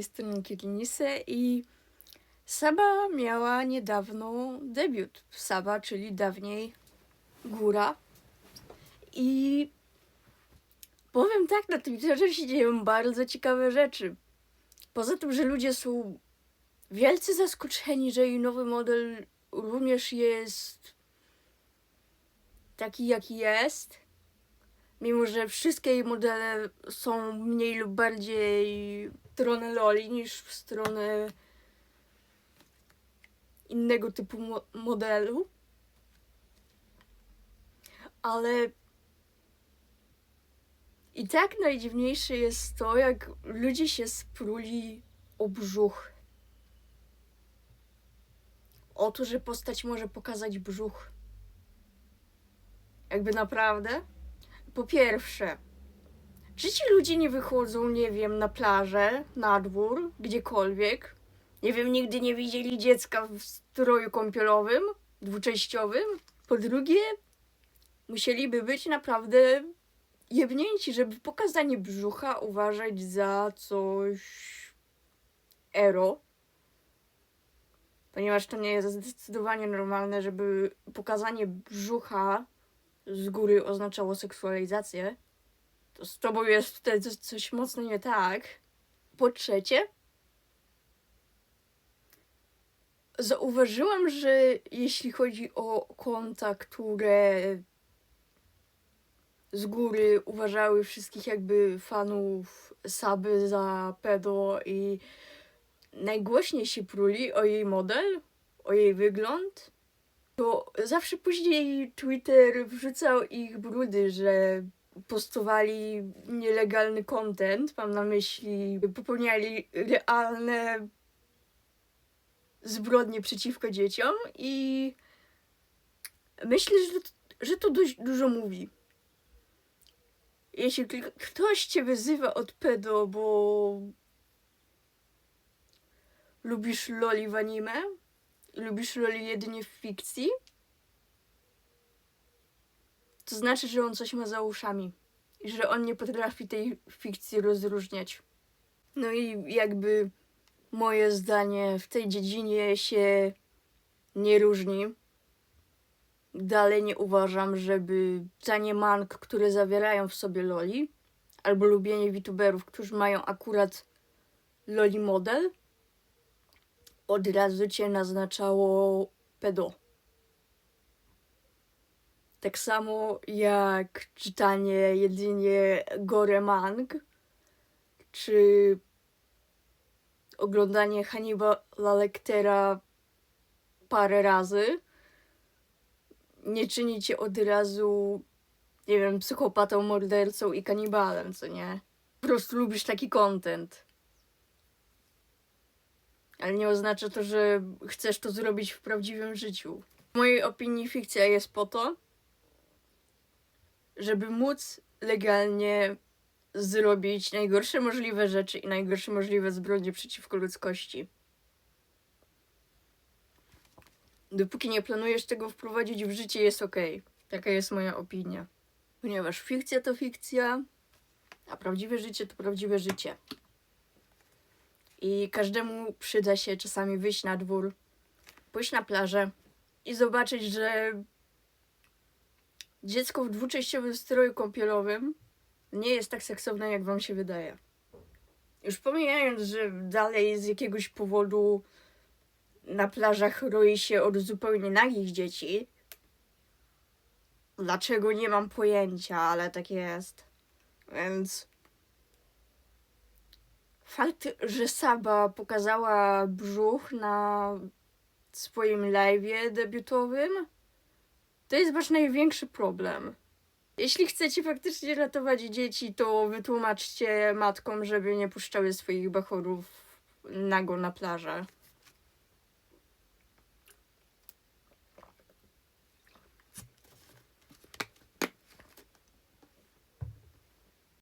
Jestem Kirinise i Saba miała niedawno debiut. Saba, czyli dawniej góra. I powiem tak, na Twitterze się dzieją bardzo ciekawe rzeczy. Poza tym, że ludzie są wielce zaskoczeni, że jej nowy model również jest taki, jaki jest. Mimo, że wszystkie jej modele są mniej lub bardziej w stronę loli niż w stronę innego typu mo- modelu. Ale i tak najdziwniejsze jest to, jak ludzie się spruli o brzuch. O to, że postać może pokazać brzuch. Jakby naprawdę. Po pierwsze, czy ci ludzie nie wychodzą, nie wiem, na plażę, na dwór, gdziekolwiek? Nie wiem, nigdy nie widzieli dziecka w stroju kąpielowym, dwuczęściowym? Po drugie, musieliby być naprawdę jebnięci, żeby pokazanie brzucha uważać za coś ero. Ponieważ to nie jest zdecydowanie normalne, żeby pokazanie brzucha z góry oznaczało seksualizację. To z tobą jest tutaj coś, mocno nie tak. Po trzecie, zauważyłam, że jeśli chodzi o konta, które z góry uważały wszystkich jakby fanów Saby za pedo i najgłośniej się pruli o jej model, o jej wygląd, to zawsze później Twitter wrzucał ich brudy, że postowali nielegalny content, mam na myśli, popełniali realne zbrodnie przeciwko dzieciom i myślę, że, że to dość dużo mówi. Jeśli ktoś cię wyzywa od pedo, bo lubisz loli w anime, lubisz loli jedynie w fikcji, to znaczy, że on coś ma za uszami i że on nie potrafi tej fikcji rozróżniać. No i jakby moje zdanie w tej dziedzinie się nie różni. Dalej nie uważam, żeby czytanie mang, które zawierają w sobie loli, albo lubienie VTuberów, którzy mają akurat loli model, od razu cię naznaczało pedo. Tak samo jak czytanie jedynie gore mang, czy oglądanie Hannibala Lectera parę razy nie czyni cię od razu, nie wiem, psychopatą, mordercą i kanibalem, co nie? Po prostu lubisz taki content. Ale nie oznacza to, że chcesz to zrobić w prawdziwym życiu. W mojej opinii fikcja jest po to, żeby móc legalnie zrobić najgorsze możliwe rzeczy i najgorsze możliwe zbrodnie przeciwko ludzkości. Dopóki nie planujesz tego wprowadzić w życie, jest ok. Taka jest moja opinia. Ponieważ fikcja to fikcja, a prawdziwe życie to prawdziwe życie. I każdemu przyda się czasami wyjść na dwór, pójść na plażę i zobaczyć, że dziecko w dwuczęściowym stroju kąpielowym nie jest tak seksowne, jak wam się wydaje. Już pomijając, że dalej z jakiegoś powodu na plażach roi się od zupełnie nagich dzieci. Dlaczego nie mam pojęcia, ale tak jest. Więc fakt, że Saba pokazała brzuch na swoim live'ie debiutowym, to jest wasz największy problem. Jeśli chcecie faktycznie ratować dzieci, to wytłumaczcie matkom, żeby nie puszczały swoich bachorów nago na plażę.